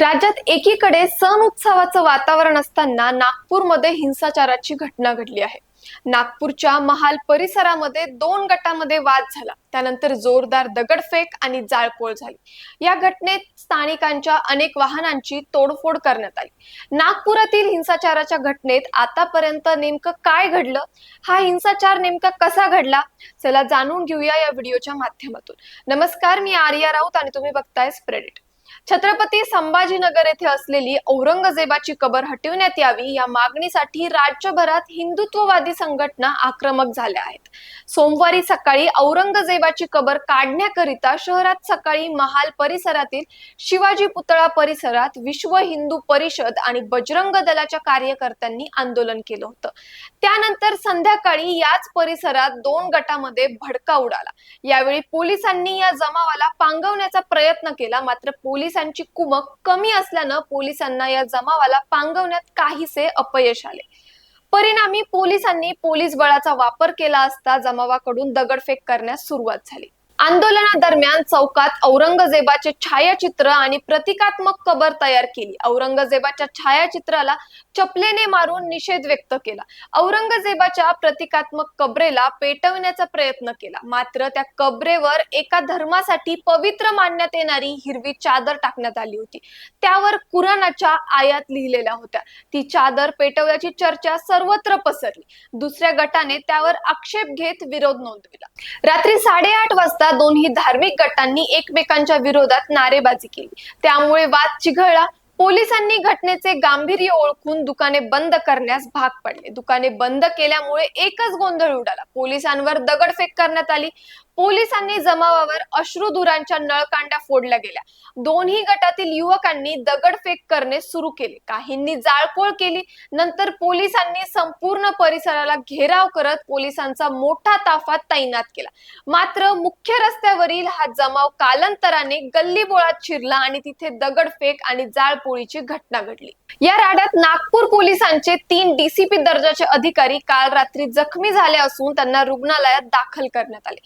राज्यात एकीकडे सण उत्सवाचं वातावरण असताना नागपूरमध्ये हिंसाचाराची घटना घडली आहे. नागपूरच्या महाल परिसरामध्ये दोन गटांमध्ये वाद झाला. त्यानंतर जोरदार दगडफेक आणि जाळपोळ झाली. या घटनेत स्थानिकांच्या अनेक वाहनांची तोडफोड करण्यात आली. नागपुरातील हिंसाचाराच्या घटनेत आतापर्यंत नेमकं काय घडलं? हा हिंसाचार नेमका कसा घडला? चला जाणून घेऊया या व्हिडिओच्या माध्यमातून. नमस्कार मी आर्या राऊत आणि तुम्ही बघताय स्प्रेडिट छत्रपती संभाजीनगर येथे असलेली औरंगजेबाची कबर हटविण्यात यावी या मागणीसाठी राज्यभरात हिंदुत्ववादी संघटना आक्रमक झाल्या आहेत. सोमवारी सकाळी औरंगजेबाची कबर काढण्याकरिता शहरात सकाळी महाल परिसरातील शिवाजी पुतळा परिसरात विश्व हिंदू परिषद आणि बजरंग दलाच्या कार्यकर्त्यांनी आंदोलन केलं होतं. त्यानंतर संध्याकाळी याच परिसरात दोन गटामध्ये भडका उडाला. यावेळी पोलिसांनी या जमावाला पांगवण्याचा प्रयत्न केला मात्र पोलीस पोलिसांची कुमक कमी असल्यानं पोलिसांना या जमावाला पांगवण्यात काहीसे अपयश आले. परिणामी पोलिसांनी पोलीस बळाचा वापर केला असता जमावाकडून दगडफेक करण्यास सुरुवात झाली. आंदोलनादरम्यान चौकात औरंगजेबाचे छायाचित्र आणि प्रतिकात्मक कबर तयार केली. औरंगजेबाच्या छायाचित्राला चपलेने मारून निषेध व्यक्त केला. औरंगजेबाच्या प्रतिकात्मक कबरेला पेटवण्याचा प्रयत्न केला. मात्र त्या कबरेवर एका धर्मासाठी पवित्र मानण्यात येणारी हिरवी चादर टाकण्यात आली होती. त्यावर कुराणाच्या आयात लिहिलेल्या होत्या. ती चादर पेटवल्याची चर्चा सर्वत्र पसरली. दुसऱ्या गटाने त्यावर आक्षेप घेत विरोध नोंदविला. रात्री साडेआठ वाजता दोन्ही धार्मिक गटांनी एकमेकांच्या विरोधात नारेबाजी केली. त्यामुळे वाद चिघळला. पोलिसांनी घटनेचे गांभीर्य ओळखून दुकाने बंद करण्यास भाग पडले. दुकाने बंद केल्यामुळे एकच गोंधळ उडाला. पोलिसांवर दगडफेक करण्यात आली. पोलिसांनी जमावावर अश्रुधुरांच्या नळकांड्या फोडल्या गेल्या. दोन्ही गटातील युवकांनी दगडफेक करणे सुरू केले. काहींनी जाळपोळ केली नंतर पोलिसांनी संपूर्ण परिसराला घेराव करत पोलिसांचा मोठा ताफा तैनात केला. मात्र मुख्य रस्त्यावरील हा जमाव कालांतराने गल्लीबोळात शिरला आणि तिथे दगडफेक आणि जाळपोळीची घटना घडली. या राड्यात नागपूर पोलिसांचे तीन डीसीपी दर्जाचे अधिकारी काल रात्री जखमी झाले असून त्यांना रुग्णालयात दाखल करण्यात आले.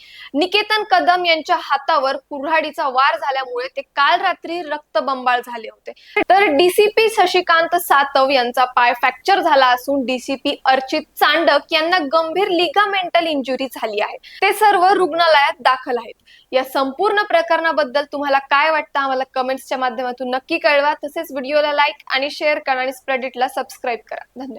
निकेतन कदम यांच्या हातावर कुऱ्हाडीचा वार झाल्यामुळे ते काल रात्री रक्तबंबाळ झाले होते. तर डीसीपी शशिकांत सातव यांचा पाय फ्रॅक्चर झाला असून डीसीपी अर्चित चांडक यांना गंभीर लिगामेंटल इंजुरी झाली आहे. ते सर्व रुग्णालयात दाखल आहेत. या संपूर्ण प्रकरणाबद्दल तुम्हाला काय वाटतं आम्हाला कमेंट्सच्या माध्यमातून नक्की कळवा. तसेच व्हिडिओला लाईक आणि शेअर करा आणि स्प्रेडिटला सबस्क्राईब करा. धन्यवाद.